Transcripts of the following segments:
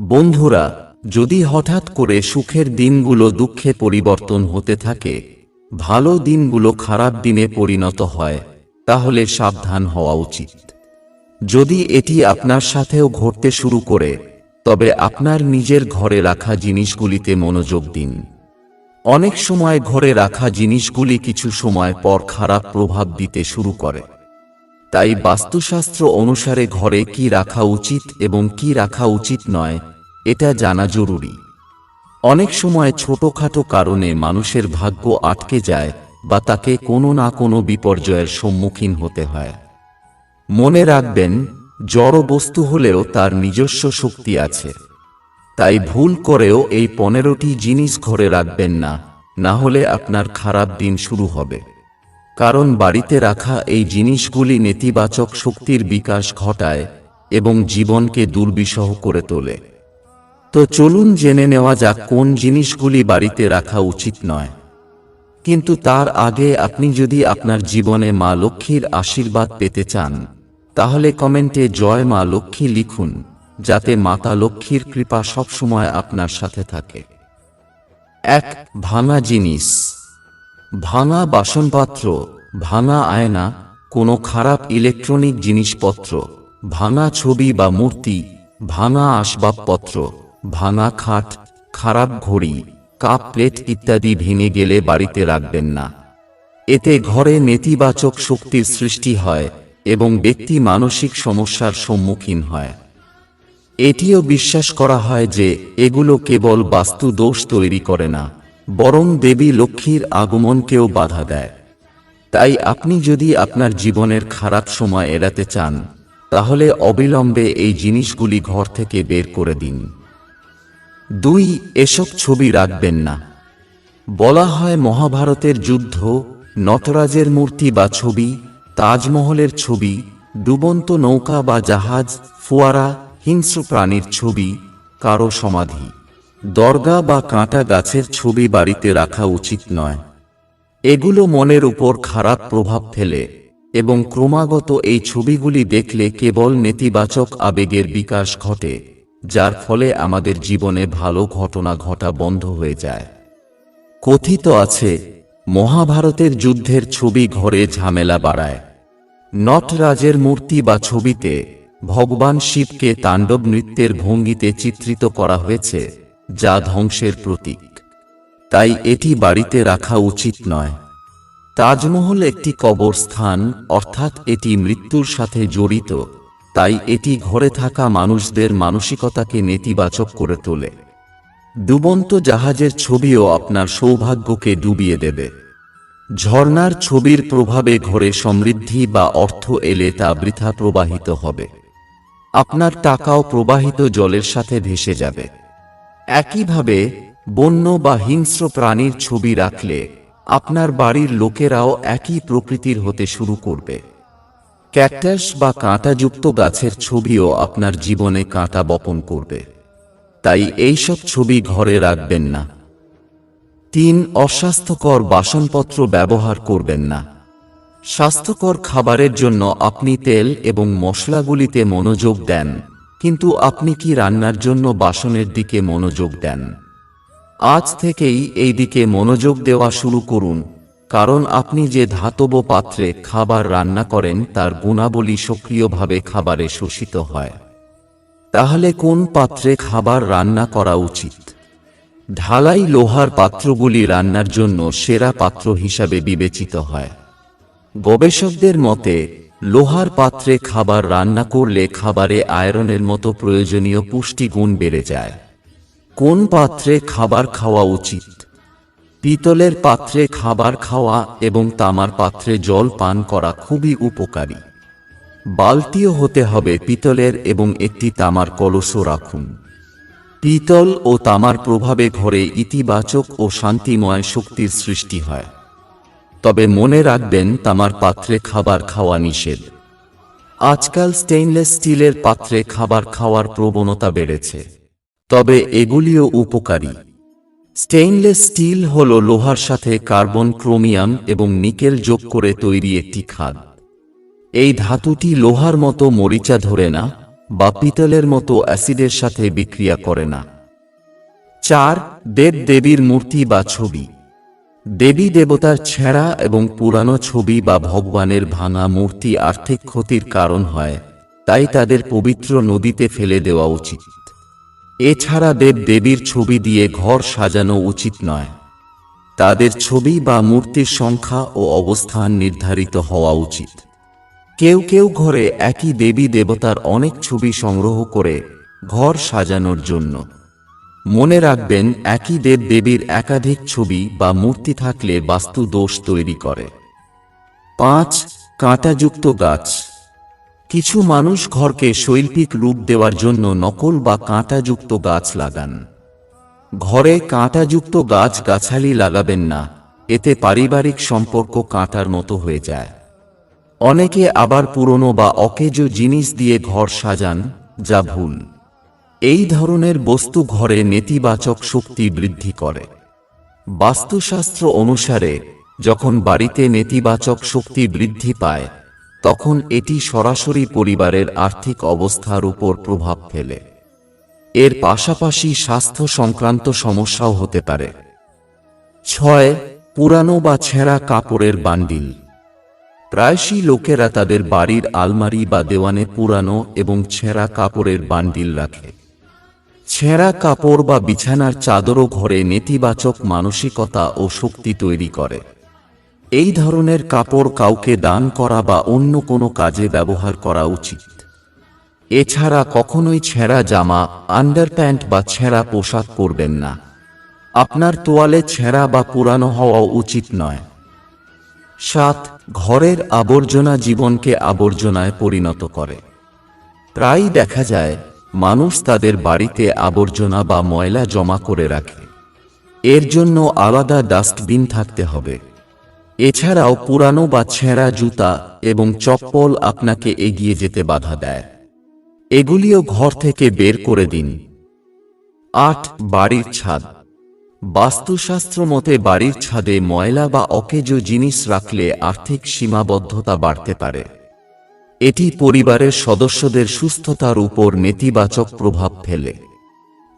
বন্ধুরা, যদি হঠাৎ করে সুখের দিনগুলো দুঃখে পরিবর্তন হতে থাকে, ভালো দিনগুলো খারাপ দিনে পরিণত হয়, তাহলে সাবধান হওয়া উচিত। যদি এটি আপনার সাথেও ঘটতে শুরু করে, তবে আপনার নিজের ঘরে রাখা জিনিসগুলিতে মনোযোগ দিন। অনেক সময় ঘরে রাখা জিনিসগুলি কিছু সময় পর খারাপ প্রভাব দিতে শুরু করে। তাই বাস্তুশাস্ত্র অনুসারে ঘরে কি রাখা উচিত এবং কি রাখা উচিত নয়, এটা জানা জরুরি। অনেক সময় ছোটখাটো কারণে মানুষের ভাগ্য আটকে যায় বা তাকে কোনো না কোনো বিপর্যয়ের সম্মুখীন হতে হয়। মনে রাখবেন, জড় বস্তু হলেও তার নিজস্ব শক্তি আছে। তাই ভুল করেও এই পনেরোটি জিনিস ঘরে রাখবেন না না হলে আপনার খারাপ দিন শুরু হবে। কারণ বাড়িতে রাখা এই জিনিসগুলি নেতিবাচক শক্তির বিকাশ ঘটায় এবং জীবনকে দুর্বিষহ করে তোলে। তো চলুন জেনে নেওয়া যাক কোন জিনিসগুলি বাড়িতে রাখা উচিত নয়। কিন্তু তার আগে আপনি যদি আপনার জীবনে মা লক্ষ্মীর আশীর্বাদ পেতে চান, তাহলে কমেন্টে জয় মা লক্ষ্মী লিখুন, যাতে মাতা লক্ষ্মীর কৃপা সবসময় আপনার সাথে থাকে। এক, ভাঙা জিনিস। ভাঙা বাসনপাত্র ভাঙা আয়না, কোনো খারাপ ইলেকট্রনিক জিনিসপত্র ভাঙা ছবি বা মূর্তি ভাঙা আসবাবপত্র ভাঙা খাট, খারাপ ঘড়ি, কাপ প্লেট ইত্যাদি ভেঙে গেলে বাড়িতে রাখবেন না। এতে ঘরে নেতিবাচক শক্তির সৃষ্টি হয় এবং ব্যক্তি মানসিক সমস্যার সম্মুখীন হয়। এটিও বিশ্বাস করা হয় যে এগুলো কেবল বাস্তু দোষ তৈরি করে না। বরং দেবী লক্ষ্মীর আগমনকেও বাধা দেয়। তাই আপনি যদি আপনার জীবনের খারাপ সময় এড়াতে চান, তাহলে অবিলম্বে এই জিনিসগুলি ঘর থেকে বের করে দিন। দুই, এসব ছবি রাখবেন না। বলা হয় মহাভারতের যুদ্ধ, নটরাজের মূর্তি বা ছবি, তাজমহলের ছবি, ডুবন্ত নৌকা বা জাহাজ, ফোয়ারা, হিংস্র প্রাণীর ছবি, কারও সমাধি। দরগা বা কাঁটা গাছের ছবি বাড়িতে রাখা উচিত নয়। এগুলো মনের উপর খারাপ প্রভাব ফেলে এবং ক্রমাগত এই ছবিগুলি দেখলে কেবল নেতিবাচক আবেগের বিকাশ ঘটে, যার ফলে আমাদের জীবনে ভালো ঘটনা ঘটা বন্ধ হয়ে যায়। কথিত আছে, মহাভারতের যুদ্ধের ছবি ঘরে ঝামেলা বাড়ায়। নটরাজের মূর্তি বা ছবিতে ভগবান শিবকে তাণ্ডব নৃত্যের ভঙ্গিতে চিত্রিত করা হয়েছে। যা ধ্বংসের প্রতীক। তাই এটি বাড়িতে রাখা উচিত নয়। তাজমহল একটি কবরস্থান, অর্থাৎ এটি মৃত্যুর সাথে জড়িত। তাই এটি ঘরে থাকা মানুষদের মানসিকতাকে নেতিবাচক করে তোলে। ডুবন্ত জাহাজের ছবিও আপনার সৌভাগ্যকে ডুবিয়ে দেবে। ঝর্ণার ছবির প্রভাবে ঘরে সমৃদ্ধি বা অর্থ এলে তা বৃথা প্রবাহিত হবে। আপনার টাকাও প্রবাহিত জলের সাথে ভেসে যাবে। একইভাবে বন্য বা হিংস্র প্রাণীর ছবি রাখলে আপনার বাড়ির লোকেরাও একই প্রকৃতির হতে শুরু করবে। ক্যাকটাস বা কাঁটাযুক্ত গাছের ছবিও আপনার জীবনে কাঁটা বপন করবে। তাই এইসব ছবি ঘরে রাখবেন না। তিন, অস্বাস্থ্যকর বাসনপত্র ব্যবহার করবেন না। স্বাস্থ্যকর খাবারের জন্য আপনি তেল এবং মশলাগুলিতে মনোযোগ দেন। কিন্তু আপনি কি রান্নার জন্য বাসনের দিকে মনোযোগ দেন? আজ থেকেই এই দিকে মনোযোগ দেওয়া শুরু করুন, কারণ আপনি যে ধাতব পাত্রে খাবার রান্না করেন তার গুণাবলী সক্রিয়ভাবে খাবারে শোষিত হয়। তাহলে কোন পাত্রে খাবার রান্না করা উচিত? ঢালাই লোহার পাত্রগুলি রান্নার জন্য সেরা পাত্র হিসাবে বিবেচিত হয়। গবেষকদের মতে লোহার পাত্রে খাবার রান্না করলে খাবারে আয়রনের মতো প্রয়োজনীয় পুষ্টিগুণ বেড়ে যায়। কোন পাত্রে খাবার খাওয়া উচিত? পিতলের পাত্রে খাবার খাওয়া এবং তামার পাত্রে জল পান করা খুবই উপকারী। বালতিও হতে হবে পিতলের এবং একটি তামার কলসও রাখুন। পিতল ও তামার প্রভাবে ঘরে ইতিবাচক ও শান্তিময় শক্তির সৃষ্টি হয়। তবে মনে রাখবেন, তামার পাত্রে খাবার খাওয়া নিষেধ। আজকাল স্টেইনলেস স্টিলের পাত্রে খাবার খাওয়ার প্রবণতা বেড়েছে। তবে এগুলিও উপকারী। স্টেইনলেস স্টিল হল লোহার সাথে কার্বন ক্রোমিয়াম এবং নিকেল যোগ করে তৈরি একটি খাদ। এই ধাতুটি লোহার মতো মরিচা ধরে না, বা পিতলের মতো অ্যাসিডের সাথে বিক্রিয়া করে না। চার, দেব দেবীর মূর্তি বা ছবি। দেবী দেবতার ছেঁড়া এবং পুরানো ছবি বা ভগবানের ভাঙা মূর্তি আর্থিক ক্ষতির কারণ হয়, তাই তাদের পবিত্র নদীতে ফেলে দেওয়া উচিত। এছাড়া দেব দেবীর ছবি দিয়ে ঘর সাজানো উচিত নয়। তাদের ছবি বা মূর্তির সংখ্যা ও অবস্থান নির্ধারিত হওয়া উচিত। কেউ কেউ ঘরে একই দেবী দেবতার অনেক ছবি সংগ্রহ করে ঘর সাজানোর জন্য। মনে রাখবেন, একই দেব দেবীর একাধিক ছবি বা মূর্তি থাকলে বাস্তু দোষ তৈরি করে। পাঁচ, কাঁটাযুক্ত গাছ। কিছু মানুষ ঘরকে শৈল্পিক রূপ দেওয়ার জন্য নকল বা কাঁটাযুক্ত গাছ লাগান। ঘরে কাঁটাযুক্ত গাছ গাছালি লাগাবেন না, এতে পারিবারিক সম্পর্ক কাঁটার মতো হয়ে যায়। অনেকে আবার পুরনো বা অকেজো জিনিস দিয়ে ঘর সাজান, যা ভুল। এই ধরনের বস্তু ঘরে নেতিবাচক শক্তি বৃদ্ধি করে। বাস্তুশাস্ত্র অনুসারে, যখন বাড়িতে নেতিবাচক শক্তি বৃদ্ধি পায়, তখন এটি সরাসরি পরিবারের আর্থিক অবস্থার উপর প্রভাব ফেলে। এর পাশাপাশি স্বাস্থ্য সংক্রান্ত সমস্যাও হতে পারে। ছয়, পুরানো বা ছেঁড়া কাপড়ের বান্ডিল। প্রায়শই লোকেরা তাদের বাড়ির আলমারি বা দেওয়ানে পুরানো এবং ছেঁড়া কাপড়ের বান্ডিল রাখে। ছেঁড়া কাপড় বা বিছানার চাদরও ঘরে নেতিবাচক মানসিকতা ও শক্তি তৈরি করে। এই ধরনের কাপড় কাউকে দান করা বা অন্য কোনো কাজে ব্যবহার করা উচিত। এছাড়া কখনোই ছেঁড়া জামা, আন্ডারপ্যান্ট বা ছেঁড়া পোশাক পরবেন না। আপনার তোয়ালে ছেঁড়া বা পুরানো হওয়া উচিত নয়। সাত, ঘরের আবর্জনা জীবনকে আবর্জনায় পরিণত করে। প্রায়ই দেখা যায় মানুষ তাদের বাড়িতে আবর্জনা বা ময়লা জমা করে রাখে। এর জন্য আলাদা ডাস্টবিন থাকতে হবে। এছাড়াও পুরানো বা ছেঁড়া জুতা এবং চপ্পল আপনাকে এগিয়ে যেতে বাধা দেয়। এগুলিও ঘর থেকে বের করে দিন। আট, বাড়ির ছাদ। বাস্তুশাস্ত্র মতে বাড়ির ছাদে ময়লা বা অকেজো জিনিস রাখলে আর্থিক সীমাবদ্ধতা বাড়তে পারে। এটি পরিবারের সদস্যদের সুস্থতার উপর নেতিবাচক প্রভাব ফেলে।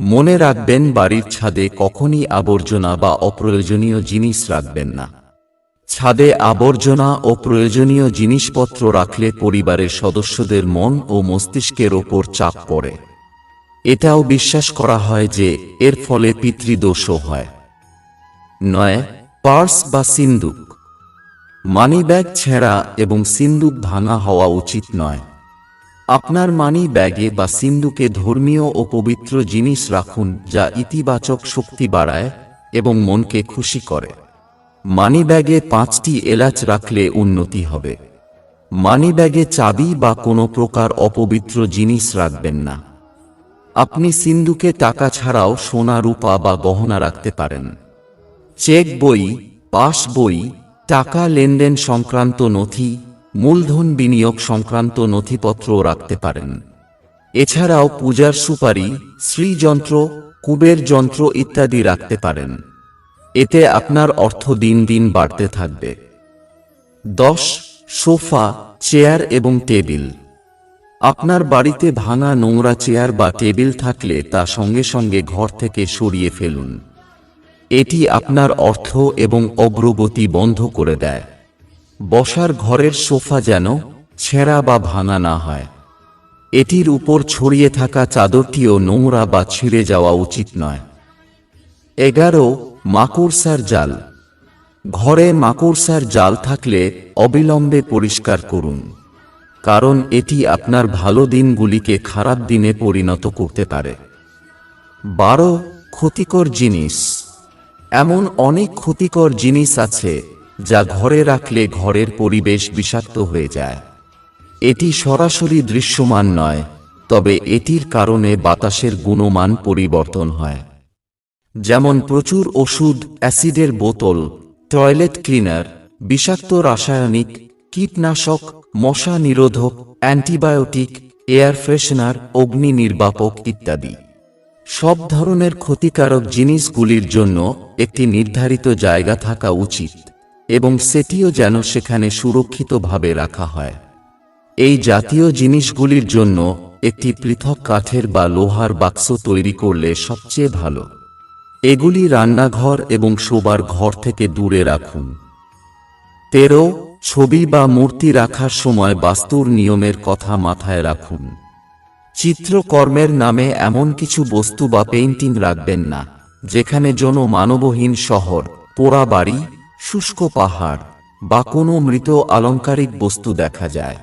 মনে রাখবেন, বাড়ির ছাদে কখনই আবর্জনা বা অপ্রয়োজনীয় জিনিস রাখবেন না। ছাদে আবর্জনা ও প্রয়োজনীয় জিনিসপত্র রাখলে পরিবারের সদস্যদের মন ও মস্তিষ্কের ওপর চাপ পড়ে। এটাও বিশ্বাস করা হয় যে এর ফলে পিতৃদোষও হয়। নয়, পার্স বা সিন্দুক মানি ব্যাগ ছেঁড়া এবং সিন্দুক ভাঙা হওয়া উচিত নয়। আপনার মানি ব্যাগে বা সিন্দুকে ধর্মীয় ও পবিত্র জিনিস রাখুন যা ইতিবাচক শক্তি বাড়ায় এবং মনকে খুশি করে। মানি ব্যাগে পাঁচটি এলাচ রাখলে উন্নতি হবে। মানি ব্যাগে চাবি বা কোনো প্রকার অপবিত্র জিনিস রাখবেন না। আপনি সিন্ধুকে টাকা ছাড়াও সোনা, রূপা বা গহনা রাখতে পারেন। চেক বই পাস বই টাকা লেনদেন সংক্রান্ত নথি, মূলধন বিনিয়োগ সংক্রান্ত নথিপত্র রাখতে পারেন। এছাড়াও পূজার সুপারি, শ্রীযন্ত্র, কুবের যন্ত্র ইত্যাদি রাখতে পারেন। এতে আপনার অর্থ দিন দিন বাড়তে থাকবে। দশ, সোফা, চেয়ার এবং টেবিল। আপনার বাড়িতে ভাঙা নোংরা চেয়ার বা টেবিল থাকলে তা সঙ্গে সঙ্গে ঘর থেকে সরিয়ে ফেলুন। এটি আপনার অর্থ এবং অগ্রগতি বন্ধ করে দেয়। বসার ঘরের সোফা যেন ছেঁড়া বা ভাঙা না হয়। এটির উপর ছড়িয়ে থাকা চাদরটিও নোংরা বা ছিঁড়ে যাওয়া উচিত নয়। এগারো, মাকড়সার জাল। ঘরে মাকড়সার জাল থাকলে অবিলম্বে পরিষ্কার করুন, কারণ এটি আপনার ভালো দিনগুলিকে খারাপ দিনে পরিণত করতে পারে। বারো, ক্ষতিকর জিনিস। এমন অনেক ক্ষতিকর জিনিস আছে, যা ঘরে রাখলে ঘরের পরিবেশ বিষাক্ত হয়ে যায়। এটি সরাসরি দৃশ্যমান নয়, তবে এটির কারণে বাতাসের গুণমান পরিবর্তন হয়। যেমন প্রচুর ওষুধ, অ্যাসিডের বোতল, টয়লেট ক্লিনার, বিষাক্ত রাসায়নিক, কীটনাশক, মশা নিরোধক, অ্যান্টিবায়োটিক, এয়ার ফ্রেশনার, অগ্নি নির্বাপক ইত্যাদি। সব ধরনের ক্ষতিকারক জিনিসগুলির জন্য একটি নির্ধারিত জায়গা থাকা উচিত, এবং সেটিও যেন সেখানে সুরক্ষিতভাবে রাখা হয়। এই জাতীয় জিনিসগুলির জন্য একটি পৃথক কাঠের বা লোহার বাক্স তৈরি করলে সবচেয়ে ভালো। এগুলি রান্নাঘর এবং শোবার ঘর থেকে দূরে রাখুন। তেরো, ছবি বা মূর্তি রাখার সময় বাস্তুর নিয়মের কথা মাথায় রাখুন। চিত্রকর্মের নামে এমন কিছু বস্তু বা পেইন্টিং রাখবেন না, যেখানে জন মানবহীন শহর, পোড়া বাড়ি, শুষ্ক পাহাড় বা কোনো মৃত আলংকারিক বস্তু দেখা যায়।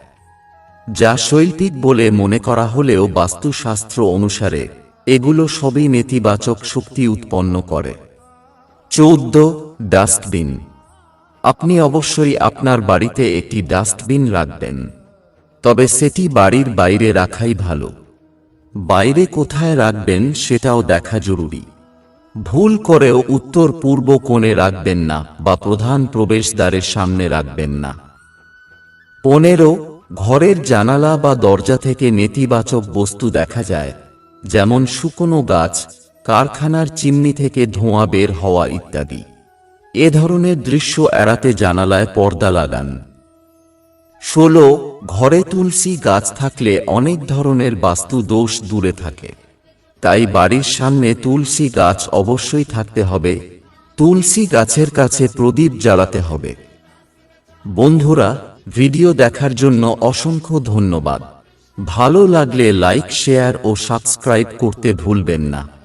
যা শৈল্পিক বলে মনে করা হলেও বাস্তুশাস্ত্র অনুসারে এগুলো সবই নেতিবাচক শক্তি উৎপন্ন করে। চৌদ্দ, ডাস্টবিন। আপনি অবশ্যই আপনার বাড়িতে একটি ডাস্টবিন রাখবেন। তবে সেটি বাড়ির বাইরে রাখাই ভালো। বাইরে কোথায় রাখবেন সেটাও দেখা জরুরি। ভুল করেও উত্তর পূর্ব কোণে রাখবেন না বা প্রধান প্রবেশদ্বারের সামনে রাখবেন না। পনেরো, ঘরের জানালা বা দরজা থেকে নেতিবাচক বস্তু দেখা যায়, যেমন শুকনো গাছ, কারখানার চিমনি থেকে ধোঁয়া বের হওয়া ইত্যাদি। এ ধরনের দৃশ্য এড়াতে জানালায় পর্দা লাগান। ষোলো ঘরে তুলসী গাছ থাকলে অনেক ধরনের বাস্তু দোষ দূরে থাকে। তাই বাড়ির সামনে তুলসী গাছ অবশ্যই থাকতে হবে। তুলসী গাছের কাছে প্রদীপ জ্বালাতে হবে। বন্ধুরা, ভিডিও দেখার জন্য অসংখ্য ধন্যবাদ। ভালো লাগলে লাইক, শেয়ার ও সাবস্ক্রাইব করতে ভুলবেন না।